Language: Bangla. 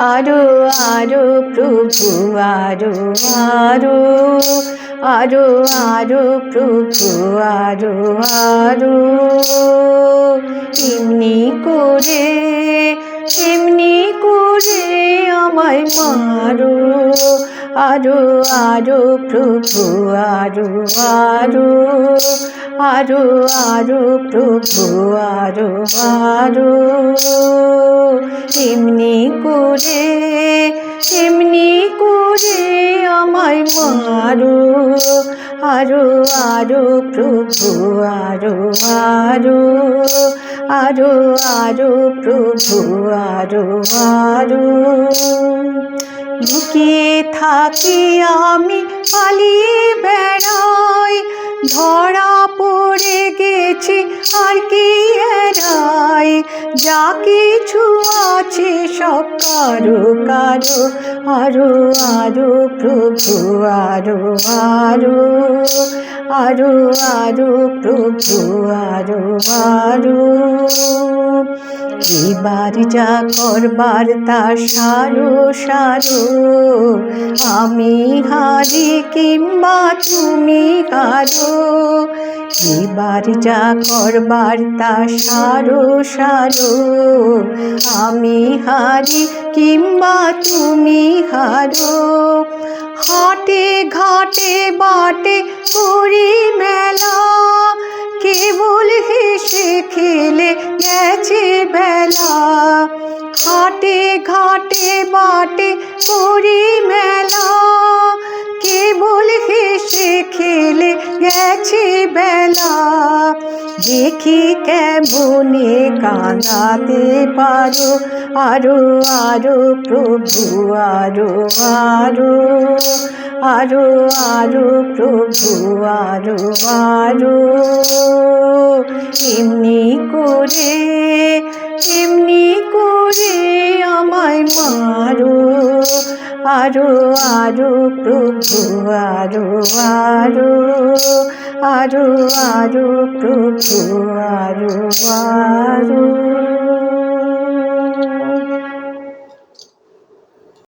আরও আরও, প্রভু, আরও আরও আরও আরও, প্রভু, আরও আরও। এমনি করে এমনি করে আমায় মারো। আরও আরও, প্রভু, আরও আরও আরও আরও, প্রভু, আরও আরও। এমনি করে এমনি করে আমায় মারো। আরও আরও, প্রভু, আরও আরও আরও আরও, প্রভু, আরও আরও। লুকিয়ে থাকি আমি পালিয়ে বেড়াই। ধরা পড়ে গেছি আর কি এড়াই। যা কিছু আছে সব কারও কারও, আরও আরও, প্রভু, আরও আরও আরও আরও, প্রভু, আরও আরও। এবার যা করবার তা সারো সারো। আমি হারি কিংবা তুমি হারো এবার যা করবার তা সারো সারো। আমি হারি কিংবা তুমি হারো। হাটে ঘাটে বাটে করি মেলা, কেবল হেসে খেলে গেছে বেলা। হাটে ঘাটে বাটে করি মেলা। কেবল হেসে খেলে গেছে বেলা। দেখি কেমনে কাঁদাতে পারো। আরও আরও, প্রভু, আরও আরও। আরও আরও, প্রভু, আরও আরও। এমনি করে এমনি করে আমায় মারো। আরও আরও, প্রভু, আরও আরও। আরও আরও, প্রভু, আরও আরও।